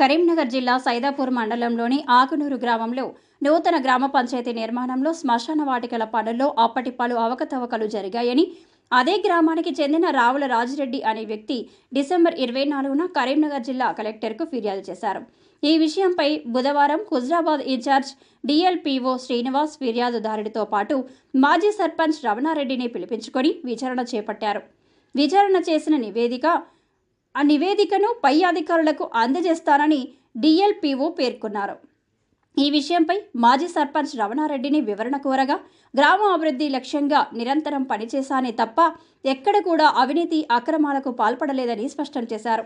కరీంనగర్ జిల్లా సైదాపూర్ మండలంలోని ఆకునూరు గ్రామంలో నూతన గ్రామ పంచాయతీ నిర్మాణంలో శ్మశాన వాటికల పనుల్లో అప్పటి పలు అవకతవకలు జరిగాయని అదే గ్రామానికి చెందిన రావుల రాజిరెడ్డి అనే వ్యక్తి డిసెంబర్ ఇరవై నాలుగున కరీంనగర్ జిల్లా కలెక్టర్కు ఫిర్యాదు చేశారు. ఈ విషయంపై బుధవారం Huzurabad in charge DLPO Srinivas ఫిర్యాదుదారుడితో పాటు మాజీ సర్పంచ్ రమణారెడ్డిని పిలిపించుకొని విచారణ చేపట్టారు. విచారణ చేసిన నివేదిక ఆ నివేదికను పై అధికారులకు అందజేస్తానని డిఎల్పిఓ పేర్కొన్నారు. ఈ విషయంపై మాజీ సర్పంచ్ రమణారెడ్డిని వివరణ కోరగా గ్రామ అభివృద్ధి లక్ష్యంగా నిరంతరం పనిచేశానే తప్ప ఎక్కడ కూడా అవినీతి అక్రమాలకు పాల్పడలేదని స్పష్టం చేశారు.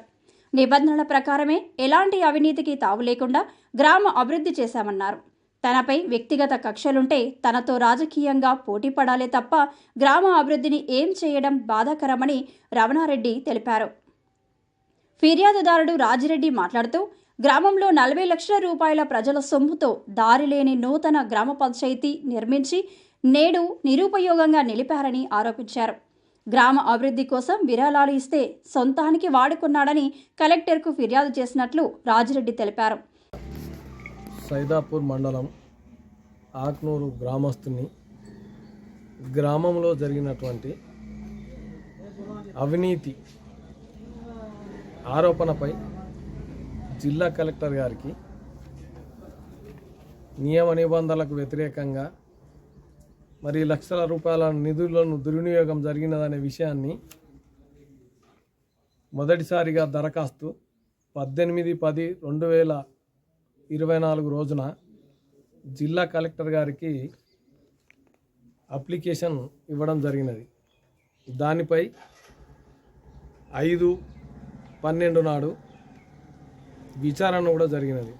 నిబంధనల ప్రకారమే ఎలాంటి అవినీతికి తావు లేకుండా గ్రామ అభివృద్ధి చేశామన్నారు. తనపై వ్యక్తిగత కక్షలుంటే తనతో రాజకీయంగా పోటీ పడాలే తప్ప గ్రామ అభివృద్ధిని ఏం చేయడం బాధాకరమని రమణారెడ్డి తెలిపారు. ఫిర్యాదుదారుడు రాజిరెడ్డి మాట్లాడుతూ గ్రామంలో నలభై లక్షల రూపాయల ప్రజల సొమ్ముతో దారి లేని నూతన గ్రామ పంచాయతీ నిర్మించి నేడు నిరుపయోగంగా నిలిపారని ఆరోపించారు. గ్రామ అభివృద్ధి కోసం విరాళాలు ఇస్తే సొంతానికి వాడుకున్నాడని కలెక్టర్కు ఫిర్యాదు చేసినట్లు రాజిరెడ్డి తెలిపారు. సైదాపూర్ మండలం ఆక్నూరు గ్రామస్తుని గ్రామంలో జరిగినటువంటి అవినీతి ఆరోపణపై జిల్లా కలెక్టర్ గారికి నియమ నిబంధనలకు వ్యతిరేకంగా మరి లక్షల రూపాయల నిధులను దుర్వినియోగం జరిగినదనే విషయాన్ని మొదటిసారిగా దరఖాస్తు పద్దెనిమిది పది రెండు వేల ఇరవై నాలుగు రోజున జిల్లా కలెక్టర్ గారికి అప్లికేషన్ ఇవ్వడం జరిగినది. దానిపై ఐదు పన్నెండు నాడు విచారణ కూడా జరిగినది.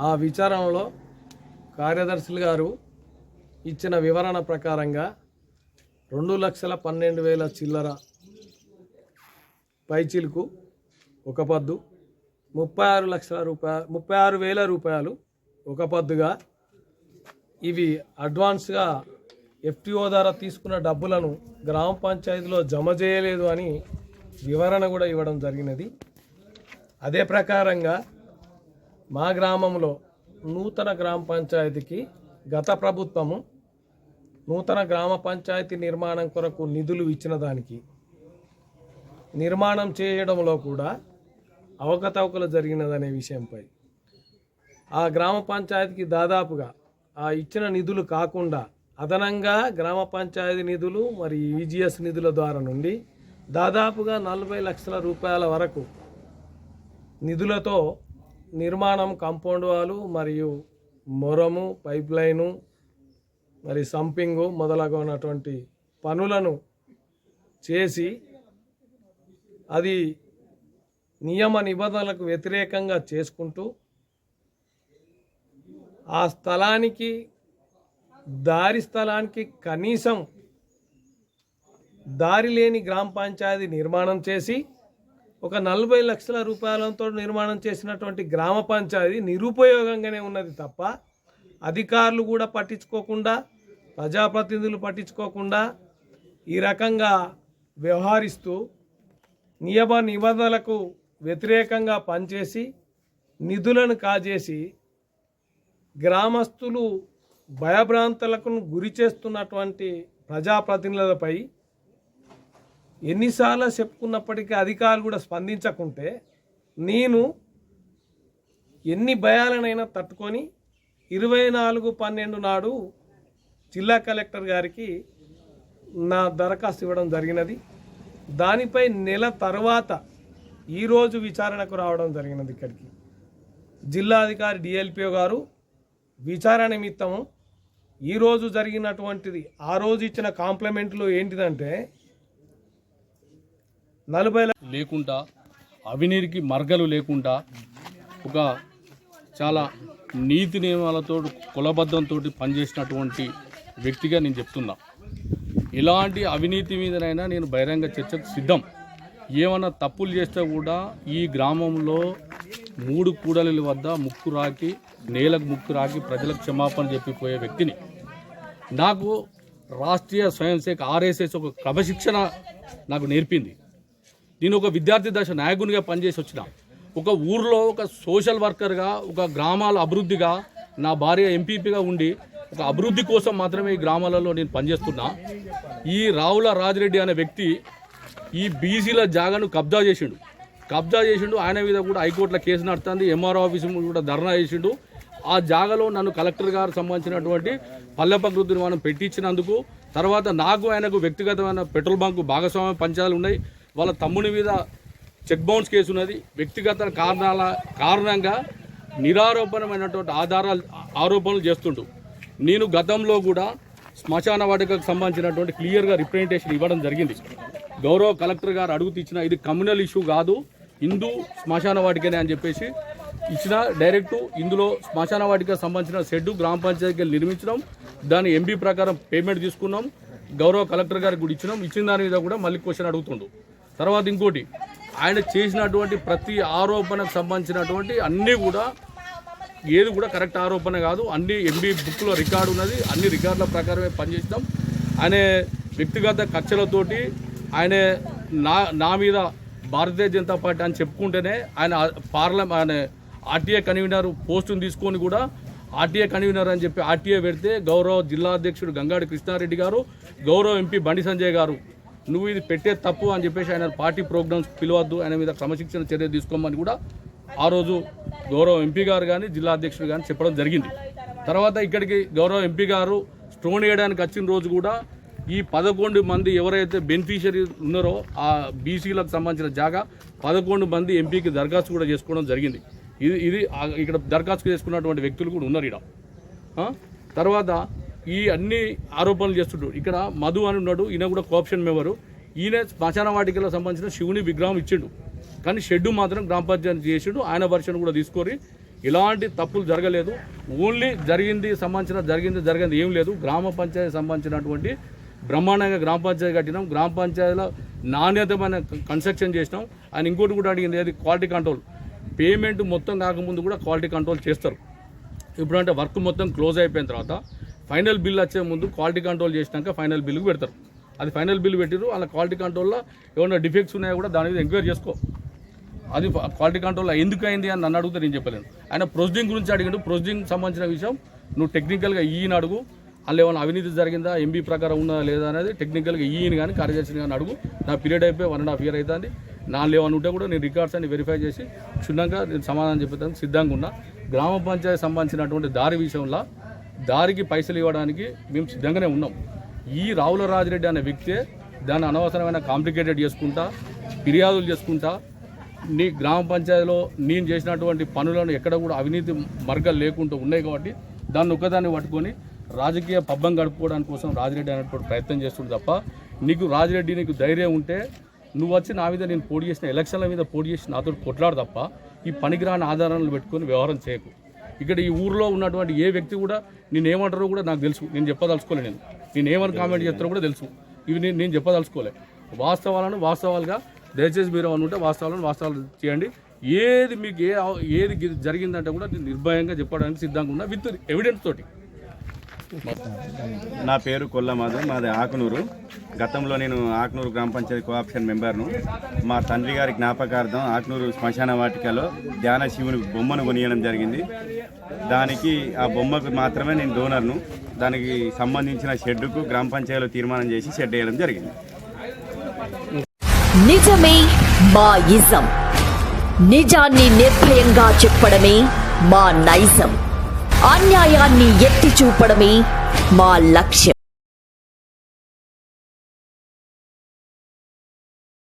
ఆ విచారణలో కార్యదర్శులు గారు ఇచ్చిన వివరణ ప్రకారంగా రెండు లక్షల పన్నెండు వేల చిల్లర పైచిలుకు ఒక పద్దు ముప్పై ఆరు లక్షల రూపాయలు ముప్పై ఆరు వేల రూపాయలు ఒక పద్దుగా ఇవి అడ్వాన్స్గా ఎఫ్టీఓ ద్వారా తీసుకున్న డబ్బులను గ్రామ పంచాయతీలో జమ చేయలేదు అని వివరణ కూడా ఇవ్వడం జరిగినది. అదే ప్రకారంగా మా గ్రామంలో నూతన గ్రామ పంచాయతీకి గత ప్రభుత్వము నూతన గ్రామ పంచాయతీ నిర్మాణం కొరకు నిధులు ఇచ్చిన దానికి నిర్మాణం చేయడంలో కూడా అవకతవకలు జరిగినదనే విషయంపై. ఆ గ్రామ పంచాయతీకి దాదాపుగా ఆ ఇచ్చిన నిధులు కాకుండా అదనంగా గ్రామ పంచాయతీ నిధులు మరి ఈజీఎస్ నిధుల ద్వారా నుండి దాదాపుగా నలభై లక్షల రూపాయల వరకు నిధులతో నిర్మాణం కాంపౌండ్ వాలు మరియు మొరము పైప్ లైను మరి సంపింగు మొదలగునటువంటి పనులను చేసి అది నియమ నిబంధనలకు వ్యతిరేకంగా చేసుకుంటూ ఆ స్థలానికి దారి స్థలానికి కనీసం దారి లేని గ్రామ పంచాయతీ నిర్మాణం చేసి ఒక నలభై లక్షల రూపాయలతో నిర్మాణం చేసినటువంటి గ్రామ పంచాయతీ నిరుపయోగంగానే ఉన్నది తప్ప అధికారులు కూడా పట్టించుకోకుండా ప్రజాప్రతినిధులు పట్టించుకోకుండా ఈ రకంగా వ్యవహరిస్తూ నియమ నిబంధనలకు వ్యతిరేకంగా పనిచేసి నిధులను కాజేసి గ్రామస్తులు భయభ్రాంతులకు గురి చేస్తున్నటువంటి ప్రజాప్రతినిధులపై ఎన్నిసార్లు చెప్పుకున్నప్పటికీ అధికారులు కూడా స్పందించకుంటే నేను ఎన్ని భయాలనైనా తట్టుకొని ఇరవై నాలుగు పన్నెండు నాడు జిల్లా కలెక్టర్ గారికి నా దరఖాస్తు ఇవ్వడం జరిగినది. దానిపై నెల తర్వాత ఈరోజు విచారణకు రావడం జరిగినది ఇక్కడికి. జిల్లా అధికారి డిఎల్పిఓ గారు విచారణ నిమిత్తము ఈరోజు జరిగినటువంటిది ఆ రోజు ఇచ్చిన కాంప్లిమెంట్లు ఏంటిదంటే నలభై లేకుండా అవినీతికి మర్గలు లేకుండా ఒక చాలా నీతి నియమాలతో కులబద్ధంతో పనిచేసినటువంటి వ్యక్తిగా నేను చెప్తున్నా. ఇలాంటి అవినీతి మీదనైనా నేను బహిరంగ చర్చకు సిద్ధం. ఏమన్నా తప్పులు చేస్తే కూడా ఈ గ్రామంలో మూడు కూడలిల వద్ద ముక్కు రాకి నేలకు ముక్కు రాకి ప్రజలకు క్షమాపణ చెప్పిపోయే వ్యక్తిని. నాకు రాష్ట్రీయ స్వయం సేవక్ ఆర్ఎస్ఎస్ ఒక క్రమశిక్షణ నాకు నేర్పింది. నేను ఒక విద్యార్థి దశ నాయకునిగా పనిచేసి వచ్చిన. ఒక ఊర్లో ఒక సోషల్ వర్కర్గా ఒక గ్రామాల అభివృద్ధిగా నా భార్య ఎంపీపీగా ఉండి ఒక అభివృద్ధి కోసం మాత్రమే ఈ గ్రామాలలో నేను పనిచేస్తున్నా. ఈ రావుల రాజిరెడ్డి అనే వ్యక్తి ఈ బీసీల జాగాను కబ్జా చేసిండు. కబ్జా చేసిండు ఆయన మీద కూడా హైకోర్టులో కేసు నడుతుంది ఎంఆర్ఓ ఆఫీసు కూడా ధర్నా చేసిండు. ఆ జాగాలో నన్ను కలెక్టర్ గారు సంబంధించినటువంటి పల్లె ప్రకృతి నిర్మాణం పెట్టించినందుకు తర్వాత నాకు ఆయనకు వ్యక్తిగతమైన పెట్రోల్ బంకు భాగస్వామ్య పంచాలు ఉన్నాయి. వాళ్ళ తమ్ముని మీద చెక్ బౌన్స్ కేసు ఉన్నది. వ్యక్తిగత కారణాల కారణంగా నిరారోపణమైనటువంటి ఆధారాలు ఆరోపణలు చేస్తుండు. నేను గతంలో కూడా శ్మశాన వాటికకు సంబంధించినటువంటి క్లియర్గా రిప్రజెంటేషన్ ఇవ్వడం జరిగింది. గౌరవ కలెక్టర్ గారు అడుగు తెచ్చిన ఇది కమ్యూనల్ ఇష్యూ కాదు. హిందూ శ్మశాన వాటికనే అని చెప్పేసి ఇచ్చిన డైరెక్టు ఇందులో శ్మశాన వాటికి సంబంధించిన షెడ్ గ్రామ పంచాయతీకి నిర్మించడం దాని ఎంబీ ప్రకారం పేమెంట్ తీసుకున్నాం. గౌరవ కలెక్టర్ గారికి కూడా ఇచ్చినాం. ఇచ్చిన దాని మీద కూడా మళ్ళీ క్వశ్చన్ అడుగుతుండు. తర్వాత ఇంకోటి ఆయన చేసినటువంటి ప్రతి ఆరోపణకు సంబంధించినటువంటి అన్నీ కూడా ఏది కూడా కరెక్ట్ ఆరోపణ కాదు. అన్ని ఎంబీ బుక్లో రికార్డు ఉన్నది. అన్ని రికార్డుల ప్రకారమే పనిచేస్తాం. ఆయన వ్యక్తిగత ఖర్చులతోటి ఆయన నా నా మీద భారతీయ జనతా పార్టీ అని చెప్పుకుంటేనే ఆయన పార్లమెంట్ ఆయన ఆర్టీఏ కన్వీనర్ పోస్టును తీసుకొని కూడా ఆర్టీఏ కన్వీనర్ అని చెప్పి ఆర్టీఏ పెడితే గౌరవ జిల్లా అధ్యక్షుడు గంగాడి కృష్ణారెడ్డి గారు గౌరవ ఎంపీ బండి సంజయ్ గారు నువ్వు ఇది పెట్టే తప్పు అని చెప్పేసి ఆయన పార్టీ ప్రోగ్రామ్స్ పిలవద్దు ఆయన మీద క్రమశిక్షణ చర్య తీసుకోమని కూడా ఆ రోజు గౌరవ ఎంపీ గారు కానీ జిల్లా అధ్యక్షుడు కానీ చెప్పడం జరిగింది. తర్వాత ఇక్కడికి గౌరవ ఎంపీ గారు స్టోన్ వేయడానికి వచ్చిన రోజు కూడా ఈ పదకొండు మంది ఎవరైతే బెనిఫిషరీ ఉన్నారో ఆ బీసీలకు సంబంధించిన జాగా పదకొండు మంది ఎంపీకి దరఖాస్తు కూడా చేసుకోవడం జరిగింది. ఇది ఇది ఇక్కడ దరఖాస్తు చేసుకున్నటువంటి వ్యక్తులు కూడా ఉన్నారు ఇక్కడ తర్వాత ఈ అన్ని ఆరోపణలు చేస్తుంటాడు ఇక్కడ మధు అని ఉన్నాడు. ఈయన కూడా కోఆప్షన్ మెంబరు ఈయన శ్మశాన వాటికలకు సంబంధించిన శివుని విగ్రహం ఇచ్చిండు. కానీ షెడ్ మాత్రం గ్రామ పంచాయతీ చేసిండు. ఆయన వర్షన్ కూడా తీసుకొని ఎలాంటి తప్పులు జరగలేదు. ఓన్లీ జరిగింది సంబంధించిన జరిగింది జరిగింది ఏం లేదు. గ్రామ పంచాయతీ సంబంధించినటువంటి బ్రహ్మాండంగా గ్రామ పంచాయతీ కట్టినాం. గ్రామ పంచాయతీలో నాణ్యతమైన కన్స్ట్రక్షన్ చేసినాం. ఆయన ఇంకోటి కూడా అడిగింది. అది క్వాలిటీ కంట్రోల్ పేమెంట్ మొత్తం కాకముందు కూడా క్వాలిటీ కంట్రోల్ చేస్తారు. ఇప్పుడంటే వర్క్ మొత్తం క్లోజ్ అయిపోయిన తర్వాత ఫైనల్ బిల్ వచ్చే ముందు క్వాలిటీ కంట్రోల్ చేసినాక ఫైనల్ బిల్కి పెడతారు. అది ఫైనల్ బిల్ పెట్టిరు అలా క్వాలిటీ కంట్రోల్లో ఏమైనా డిఫెక్ట్స్ ఉన్నాయో కూడా దాని మీద ఎంక్వైరీ చేసుకో. అది క్వాలిటీ కంట్రోల్ ఎందుకు అయింది అని నన్ను అడిగితే నేను చెప్పలేను. ఆయన ప్రొసీడింగ్ గురించి అడిగాడు ప్రొసీడింగ్ సంబంధించిన విషయం నువ్వు టెక్నికల్గా ఈయన అడుగు అందులో ఏమైనా అవినీతి జరిగిందా ఎంబీ ప్రకారం ఉన్నదా లేదా అనేది టెక్నికల్గా ఈయన కానీ కార్యదర్శిని కానీ అడుగు. నా పీరియడ్ అయిపోయి వన్ అండ్ హాఫ్ ఇయర్ అవుతుంది నా ఏమైనా ఉంటే కూడా నేను రికార్డ్స్ అన్ని వెరిఫై చేసి క్షుణ్ణంగా నేను సమాధానం చెప్పేదానికి సిద్ధంగా ఉన్నా. గ్రామ పంచాయతీ సంబంధించినటువంటి దారి విషయంలో దారికి పైసలు ఇవ్వడానికి మేము సిద్ధంగానే ఉన్నాం. ఈ రావుల రాజిరెడ్డి అనే వ్యక్తే దాన్ని అనవసరమైన కాంప్లికేటెడ్ చేసుకుంటా ఫిర్యాదులు చేసుకుంటా నీ గ్రామ పంచాయతీలో నేను చేసినటువంటి పనులను ఎక్కడ కూడా అవినీతి మార్గాలు లేకుండా ఉన్నాయి కాబట్టి దాన్ని ఒక్కదాన్ని పట్టుకొని రాజకీయ పబ్బం గడుపుకోవడానికి కోసం రాజిరెడ్డి అనేటువంటి ప్రయత్నం చేస్తుంది తప్ప నీకు రాజిరెడ్డి నీకు ధైర్యం ఉంటే నువ్వు వచ్చి నా మీద నేను పోటీ చేసిన ఎలక్షన్ల మీద పోటీ చేసి నాతో కొట్లాడు తప్ప ఈ పనికిరాని ఆధారాలను పెట్టుకొని వ్యవహారం చేయకు. ఇక్కడ ఈ ఊర్లో ఉన్నటువంటి ఏ వ్యక్తి కూడా నేను ఏమంటారో కూడా నాకు తెలుసు. నేను చెప్పదలుచుకోలే నేను. నేను ఏమని కామెంట్ చేస్తారో కూడా తెలుసు. ఇవి నేను నేను చెప్పదలుచుకోలే. వాస్తవాలను వాస్తవాలుగా దయచేసి మీరు అనుకుంటే ఉంటే వాస్తవాలను వాస్తవాలు చేయండి. ఏది మీకు ఏ ఏది జరిగిందంటే కూడా నేను నిర్భయంగా చెప్పడానికి సిద్ధంగా ఉన్నా విత్ ఎవిడెన్స్ తోటి. నా పేరు కొల్లమాధవ్ మాది ఆకునూరు. గతంలో నేను ఆక్నూరు గ్రామ పంచాయతీ కోఆప్షన్ మెంబర్ను. మా తండ్రి గారి జ్ఞాపకార్థం ఆక్నూరు శ్మశాన వాటికలో ధ్యాన శివుని బొమ్మను కొనియడం జరిగింది. దానికి ఆ బొమ్మకు మాత్రమే నేను డోనర్ను. దానికి సంబంధించిన షెడ్డుకు గ్రామ పంచాయతీలో తీర్మానం చేసి షెడ్ వేయడం జరిగింది. నిజమే మా ఇజం నిజాన్ని నిర్భయంగా చెప్పడమే మా నైజం. అన్యాయాన్ని ఎత్తి చూపడమే మా లక్ష్యం.